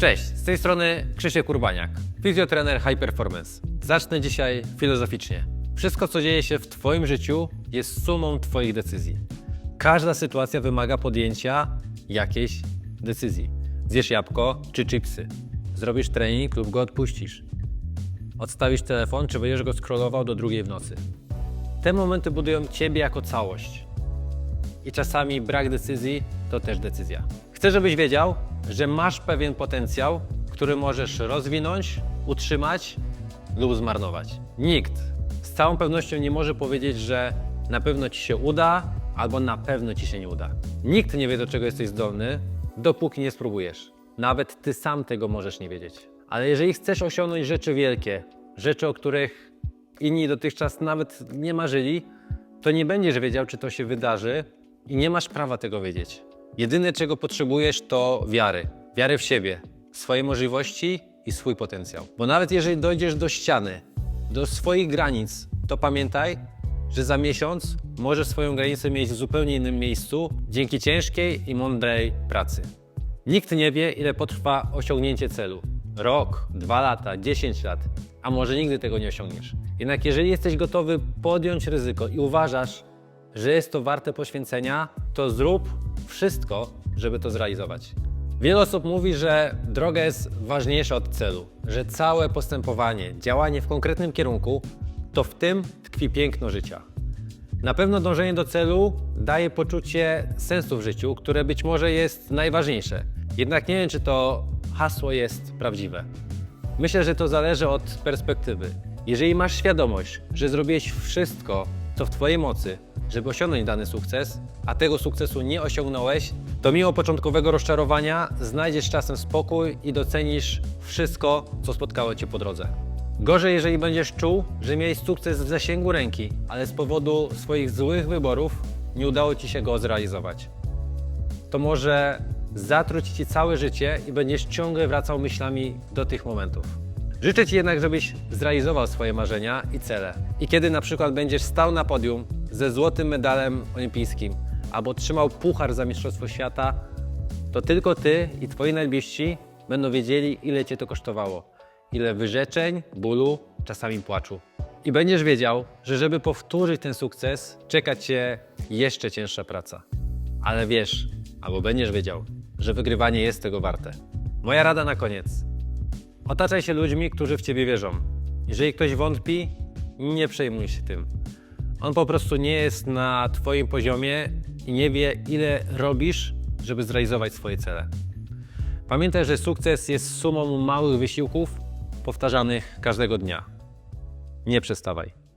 Cześć, z tej strony Krzysiek Urbaniak, fizjotrener High Performance. Zacznę dzisiaj filozoficznie. Wszystko, co dzieje się w Twoim życiu, jest sumą Twoich decyzji. Każda sytuacja wymaga podjęcia jakiejś decyzji. Zjesz jabłko czy chipsy. Zrobisz trening lub go odpuścisz. Odstawisz telefon, czy będziesz go scrollował do drugiej w nocy. Te momenty budują Ciebie jako całość. I czasami brak decyzji to też decyzja. Chcę, żebyś wiedział, że masz pewien potencjał, który możesz rozwinąć, utrzymać lub zmarnować. Nikt z całą pewnością nie może powiedzieć, że na pewno ci się uda albo na pewno ci się nie uda. Nikt nie wie, do czego jesteś zdolny, dopóki nie spróbujesz. Nawet ty sam tego możesz nie wiedzieć. Ale jeżeli chcesz osiągnąć rzeczy wielkie, rzeczy, o których inni dotychczas nawet nie marzyli, to nie będziesz wiedział, czy to się wydarzy i nie masz prawa tego wiedzieć. Jedyne, czego potrzebujesz, to wiary. Wiary w siebie, swoje możliwości i swój potencjał. Bo nawet jeżeli dojdziesz do ściany, do swoich granic, to pamiętaj, że za miesiąc możesz swoją granicę mieć w zupełnie innym miejscu dzięki ciężkiej i mądrej pracy. Nikt nie wie, ile potrwa osiągnięcie celu. Rok, dwa lata, 10 lat, a może nigdy tego nie osiągniesz. Jednak jeżeli jesteś gotowy podjąć ryzyko i uważasz, że jest to warte poświęcenia, to zrób wszystko, żeby to zrealizować. Wiele osób mówi, że droga jest ważniejsza od celu, że całe postępowanie, działanie w konkretnym kierunku to w tym tkwi piękno życia. Na pewno dążenie do celu daje poczucie sensu w życiu, które być może jest najważniejsze. Jednak nie wiem, czy to hasło jest prawdziwe. Myślę, że to zależy od perspektywy. Jeżeli masz świadomość, że zrobiłeś wszystko, co w Twojej mocy, żeby osiągnąć dany sukces, a tego sukcesu nie osiągnąłeś, to mimo początkowego rozczarowania znajdziesz czasem spokój i docenisz wszystko, co spotkało Cię po drodze. Gorzej, jeżeli będziesz czuł, że miałeś sukces w zasięgu ręki, ale z powodu swoich złych wyborów nie udało Ci się go zrealizować. To może zatruć Ci całe życie i będziesz ciągle wracał myślami do tych momentów. Życzę Ci jednak, żebyś zrealizował swoje marzenia i cele. I kiedy na przykład będziesz stał na podium ze złotym medalem olimpijskim albo trzymał puchar za Mistrzostwo Świata, to tylko Ty i Twoi najbliżsi będą wiedzieli, ile Cię to kosztowało. Ile wyrzeczeń, bólu, czasami płaczu. I będziesz wiedział, że żeby powtórzyć ten sukces, czeka Cię jeszcze cięższa praca. Ale wiesz, albo będziesz wiedział, że wygrywanie jest tego warte. Moja rada na koniec. Otaczaj się ludźmi, którzy w ciebie wierzą. Jeżeli ktoś wątpi, nie przejmuj się tym. On po prostu nie jest na twoim poziomie i nie wie, ile robisz, żeby zrealizować swoje cele. Pamiętaj, że sukces jest sumą małych wysiłków powtarzanych każdego dnia. Nie przestawaj.